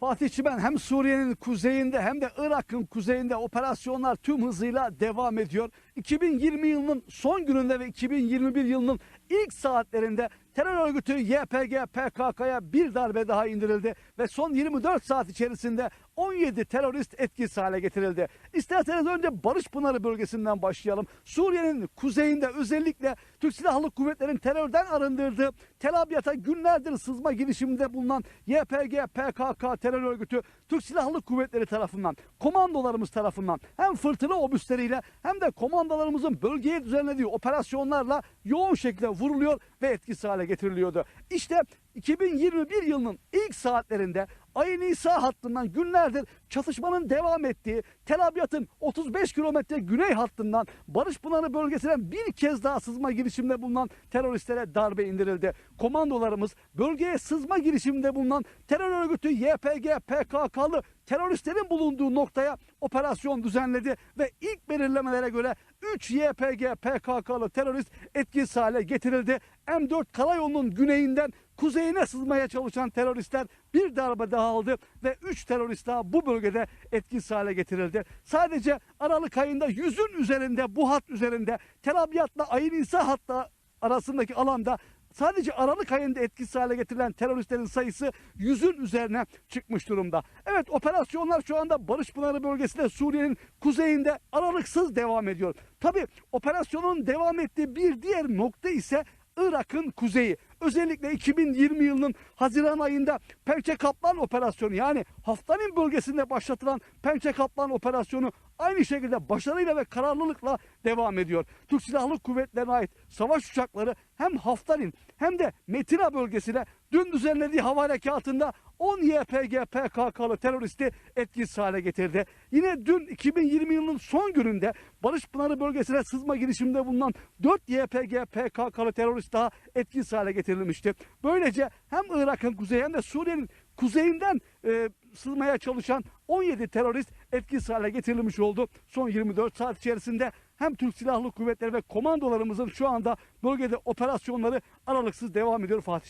Fatih Çimen hem Suriye'nin kuzeyinde hem de Irak'ın kuzeyinde operasyonlar tüm hızıyla devam ediyor. 2020 yılının son gününde ve 2021 yılının ilk saatlerinde terör örgütü YPG PKK'ya bir darbe daha indirildi ve son 24 saat içerisinde 17 terörist etkisiz hale getirildi. İsterseniz önce Barış Pınarı bölgesinden başlayalım. Suriye'nin kuzeyinde özellikle Türk Silahlı Kuvvetleri'nin terörden arındırdığı Tel Abyad'a günlerdir sızma girişiminde bulunan YPG PKK terör örgütü Türk Silahlı Kuvvetleri tarafından, komandolarımız tarafından hem fırtına obüsleriyle hem de komandolarımızın bölgeye düzenlediği operasyonlarla yoğun şekilde vuruluyor ve etkisiz hale getiriliyordu. İşte 2021 yılının ilk saatlerinde Ayı Nisa hattından günlerdir çatışmanın devam ettiği Tel Abyad'ın 35 kilometre güney hattından Barış Pınarı bölgesinden bir kez daha sızma girişiminde bulunan teröristlere darbe indirildi. Komandolarımız bölgeye sızma girişiminde bulunan terör örgütü YPG PKK'lı teröristlerin bulunduğu noktaya operasyon düzenledi ve ilk belirlemelere göre 3 YPG PKK'lı terörist etkisiz hale getirildi. M4 karayolunun güneyinden kuzeyine sızmaya çalışan teröristler bir darbe daha aldı ve 3 terörist daha bu bölgede etkisiz hale getirildi. Sadece Aralık ayında yüzün üzerinde bu hat üzerinde Tel Abyad'la Ayın İsa hatta arasındaki alanda Sadece Aralık ayında etkisiz hale getirilen teröristlerin sayısı yüzün üzerine çıkmış durumda. Evet operasyonlar şu anda Barış Pınarı bölgesinde Suriye'nin kuzeyinde aralıksız devam ediyor. Tabi operasyonun devam ettiği bir diğer nokta ise Irak'ın kuzeyi. Özellikle 2020 yılının Haziran ayında Pençe Kaplan operasyonu yani Haftanin bölgesinde başlatılan Pençe Kaplan operasyonu aynı şekilde başarıyla ve kararlılıkla devam ediyor. Türk Silahlı Kuvvetleri'ne ait savaş uçakları hem Haftanin hem de Metina bölgesine dün düzenlediği hava harekatında 10 YPG PKK'lı teröristi etkisiz hale getirdi. Yine dün 2020 yılının son gününde Barış Pınarı bölgesine sızma girişiminde bulunan 4 YPG PKK'lı terörist daha etkisiz hale getirilmişti. Böylece hem Irak'ın kuzeyi hem de Suriye'nin kuzeyinden e, sızmaya çalışan 17 terörist etkisiz hale getirilmiş oldu. Son 24 saat içerisinde hem Türk Silahlı Kuvvetleri ve komandolarımızın şu anda bölgede operasyonları aralıksız devam ediyor Fatih.